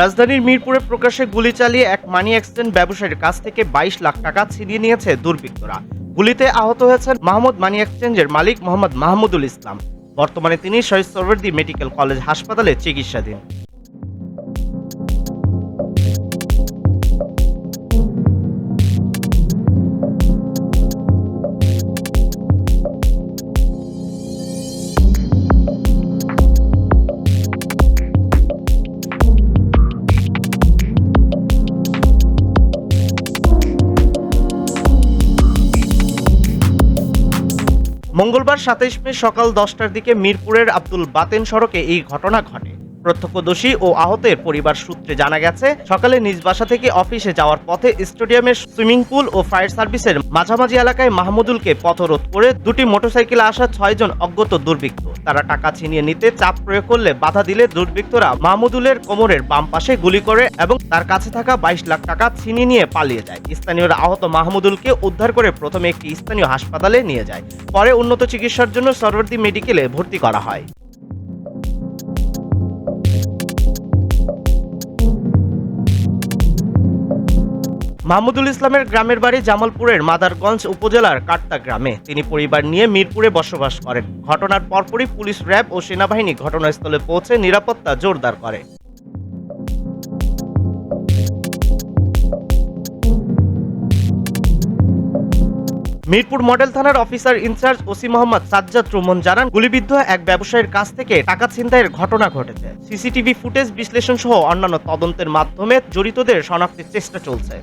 রাজধানীর মিরপুরে প্রকাশ্যে গুলি চালিয়ে এক মানি এক্সচেঞ্জ ব্যবসায়ীর কাছ থেকে বাইশ লাখ টাকা ছিনিয়ে নিয়েছে দুর্বৃত্তরা। গুলিতে আহত হয়েছেন মাহমুদ মানি এক্সচেঞ্জের মালিক মোহাম্মদ মাহমুদুল ইসলাম। বর্তমানে তিনি শহীদ সরবর্দি মেডিকেল কলেজ হাসপাতালে চিকিৎসাধীন। মঙ্গলবার সাতাইশ মে সকাল দশটার দিকে মিরপুরের আব্দুল বাতেন সড়কে এই ঘটনা ঘটে। প্রত্যক্ষদর্শী ও আহতের পরিবার সূত্রে জানা গেছে, সকালে নিজ বাসা থেকে অফিসে যাওয়ার পথে স্টেডিয়ামের সুইমিং পুল ও ফায়ার সার্ভিসের মাঝামাঝি এলাকায় মাহমুদুলকে পথরোধ করে দুটি মোটরসাইকেলে আসা ছয়জন অজ্ঞত দুর্বৃত্ত। তারা টাকা ছিনিয়ে নিতে চাপ প্রয়োগ করলে বাধা দিলে দুর্বৃত্তরা মাহমুদুলের কোমরের বাম পাশে গুলি করে এবং তার কাছে থাকা বাইশ লাখ টাকা ছিনিয়ে নিয়ে পালিয়ে যায়। স্থানীয়রা আহত মাহমুদুলকে উদ্ধার করে প্রথমে একটি স্থানীয় হাসপাতালে নিয়ে যায়। পরে উন্নত চিকিৎসার জন্য সরবর্দি মেডিকেলে ভর্তি করা হয়। মাহমুদুল ইসলামের গ্রামের বাড়ি জামালপুরের মাদারগঞ্জ উপজেলার কাট্টা গ্রামে। তিনি পরিবার নিয়ে মিরপুরে বসবাস করেন। ঘটনার পরপরই পুলিশ র্যাব ও সেনাবাহিনী ঘটনাস্থলে পৌঁছে নিরাপত্তা জোরদার করে। মিরপুর মডেল থানার officer in charge OC Mohammad Sajjad Rumon জানান, গুলিবিদ্ধ এক ব্যবসায়ীর কাছ থেকে টাকা ছিনতাইয়ের ঘটনা ঘটেছে। সিসিটিভি ফুটেজ বিশ্লেষণ সহ অন্যান্য তদন্তের মাধ্যমে জড়িতদের শনাক্তের চেষ্টা চলছে।